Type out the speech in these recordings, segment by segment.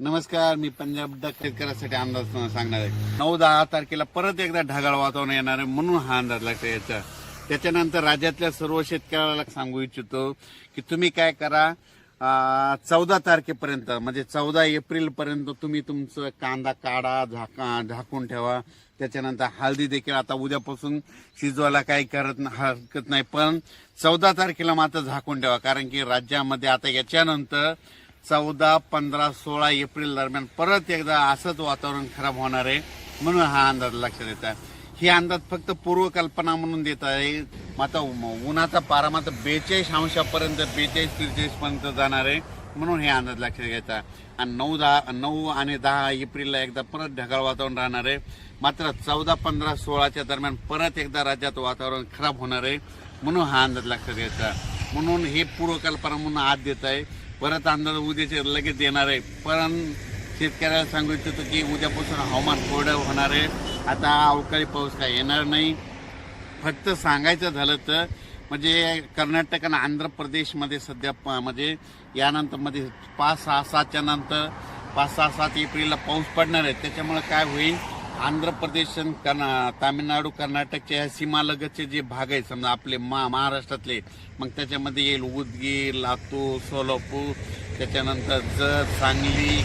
नमस्कार मी पंजाब डक शेतकऱ्यासाठी अंदाज सांगणार आहे. नऊ दहा तारखेला परत एकदा ढगाळ वातावरण येणार आहे म्हणून हा अंदाज लागतो याचा. त्याच्यानंतर राज्यातल्या सर्व शेतकऱ्याला सांगू इच्छितो की तुम्ही काय करा चौदा तारखेपर्यंत म्हणजे चौदा एप्रिल पर्यंत तुम्ही तुमचं कांदा काढा झाका झाकून ठेवा. त्याच्यानंतर हळदी देखील आता उद्यापासून शिजवायला काही करत हरकत नाही. पण चौदा तारखेला मात्र झाकून ठेवा कारण की राज्यामध्ये आता याच्यानंतर चौदा पंधरा सोळा एप्रिल दरम्यान परत एकदा असंच वातावरण खराब होणार आहे म्हणून हा अंदाज लक्षात येत आहे. ही अंदाज फक्त पूर्वकल्पना म्हणून देत आहे. मात्र उन्हाचा पारा मात्र बेचाळीस अंशापर्यंत बेचाळीस त्रेचाळीस पर्यंत जाणार आहे म्हणून हे अंदाज लक्षात घ्यायचा आणि नऊ दहा नऊ आणि दहा एप्रिलला एकदा परत ढगाळ वातावरण राहणार आहे. मात्र चौदा पंधरा सोळाच्या दरम्यान परत एकदा राज्यात वातावरण खराब होणार आहे म्हणून हा अंदाज लक्षात घ्यायचा म्हणून हे पूर्वकल्पना म्हणून आत देत आहे. परत अंदाज उद्याचे लगेच येणार आहे. पण शेतकऱ्याला सांगू इच्छितो की उद्यापासून हवामान कोरडं होणार आहे. आता अवकाळी पाऊस काय येणार नाही. फक्त सांगायचं झालं तर म्हणजे कर्नाटक आणि आंध्र प्रदेशमध्ये सध्या प- म्हणजे यानंतरमध्ये पाच सहा सातच्या नंतर पाच सहा सात एप्रिलला पाऊस पडणार आहे. त्याच्यामुळे काय होईल? आंध्र प्रदेश आणि कर्ना तामिळनाडू कर्नाटकच्या ह्या सीमालगतचे जे भाग आहेत समजा आपले मा महाराष्ट्रातले मग त्याच्यामध्ये येईल उदगीर लातूर सोलापूर त्याच्यानंतर जत सांगली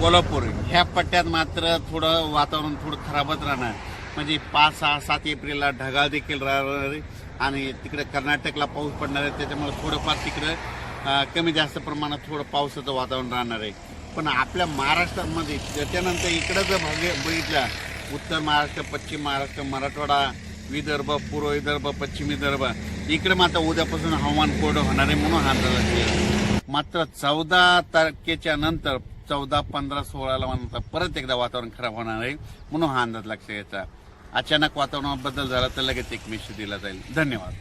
कोल्हापूर. ह्या पट्ट्यात मात्र थोडं वातावरण थोडं खराबच राहणार. म्हणजे पाच सहा सात एप्रिलला ढगाळ देखील राहणार आहे आणि तिकडे कर्नाटकला पाऊस पडणार आहे त्याच्यामुळे थोडंफार तिकडं कमी जास्त प्रमाणात थोडं पावसाचं वातावरण राहणार आहे. पण आपल्या महाराष्ट्रामध्ये त्याच्यानंतर इकडं जर भाग बघितला उत्तर महाराष्ट्र पश्चिम महाराष्ट्र मराठवाडा विदर्भ पूर्व विदर्भ पश्चिम विदर्भ इकडे मात्र उद्यापासून हवामान कोरडं होणार आहे म्हणून हा अंदाज आहे. मात्र चौदा तारखेच्या नंतर चौदा पंधरा सोळाला नंतर परत एकदा वातावरण खराब होणार आहे म्हणून हा अंदाज लक्षात घ्यायचा अचानक वातावरणात बदल झाला तर लगेच एक मेसेज दिला जाईल. धन्यवाद.